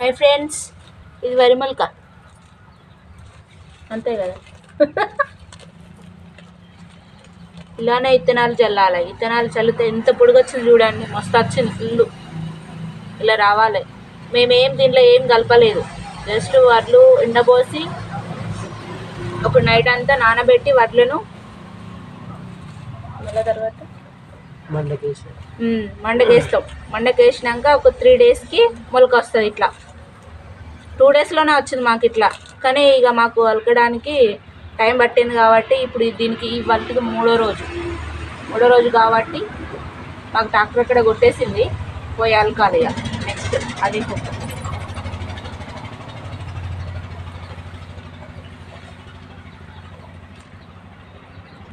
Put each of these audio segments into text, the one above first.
Hi friends ఇది వరిమల్క. అంతే కదా? ఇలానే ఇత్తనాలు చల్లాలి ఇత్తనాలు చల్లితే ఎంత పొడుగు వచ్చింది చూడండి. మస్తు వచ్చింది ఫుల్ ఇలా రావాలి. మేమేం దీంట్లో ఏం కలపలేదు. జస్ట్ వడ్లు ఎండబోసి ఒక నైట్ అంతా నానబెట్టి వడ్లను మళ్ళీ తర్వాత? మండకేస్తాం. మండకేసినాక ఒక త్రీ డేస్కి మొలక వస్తుంది ఇట్లా. టూ డేస్లోనే వచ్చింది మాకు ఇట్లా. కానీ ఇక మాకు అలకడానికి టైం పట్టింది కాబట్టి ఇప్పుడు దీనికి ఈ వర్క్కి మూడో రోజు. మూడో రోజు కాబట్టి మాకు ట్రాక్టర్ ఇక్కడ కొట్టేసింది? పోయి అలకాలి ఇక. నెక్స్ట్ అది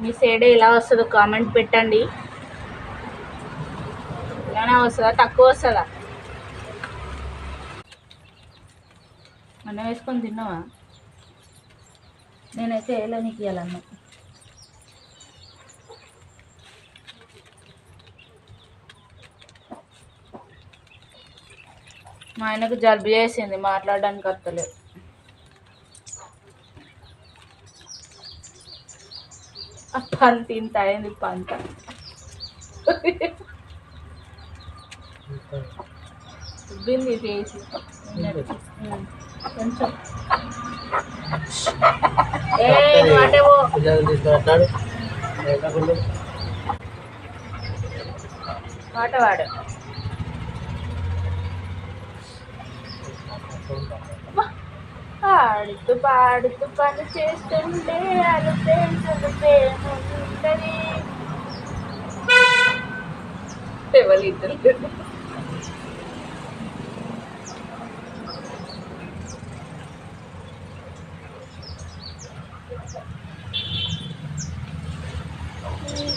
మీ సైడ్ ఎలా వస్తుందో కామెంట్ పెట్టండి. ఇలానే వస్తుందా? తక్కువ వస్తుందా? అన్నం వేసుకొని తిన్నావా? నేనైతే ఎలా నీకు ఇవ్వాలన్నా మా ఆయనకు జలుబు చేసింది మాట్లాడడానికి వస్తలేదు. పంత ఇంత అయింది పంత ఉబ్బింది ఫేస్ కొంచెం. ఏ నువ్వు అంటే ఓ పిల్లలు తీసుకున్నాడు లేకుండా పాట పాడు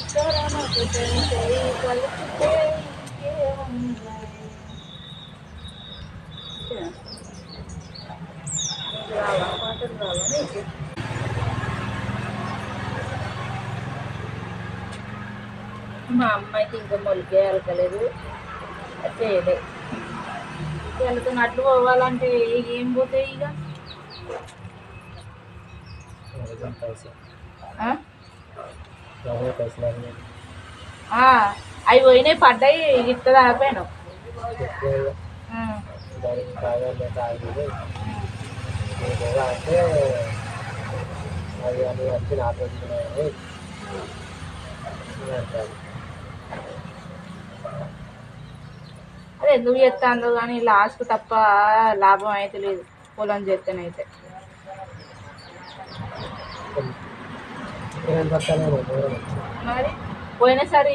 పాడుతూ పాడుతూ పని చేస్తుంటే అలుపే అలుపేముంటది ఎవరిద్దరు మా అమ్మాయికి ఇంకా మొలికే అలకలేదు చేయలే. వెళ్తున్నట్లు పోవాలంటే ఏం పోతాయి ఇక? ఆ? అవి పోయినాయి పడ్డాయి ఎలా అంటే అది ఎందుకు చేస్తాందో కానీ లాస్ట్ తప్ప లాభం అయితే లేదు పొలం చేస్తేనైతే మరి పోయినసారి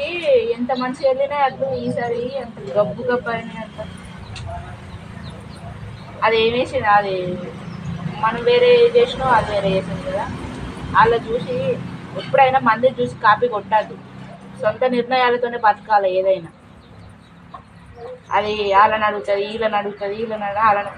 ఎంత మంచి వెళ్ళినాయి అట్లు ఈసారి అంత గబ్బు గబ్బు అయినాయి అంత అది ఏం అది మనం వేరే చేసినాం అది వేరే చేసింది కదా. వాళ్ళ చూసి ఎప్పుడైనా మంది చూసి కాపీ కొట్టద్దు. సొంత నిర్ణయాలతోనే బతకాలి ఏదైనా. అది వాళ్ళని అడుగుతుంది వీళ్ళని అడుగుతుంది వీళ్ళని అడుగు వాళ్ళని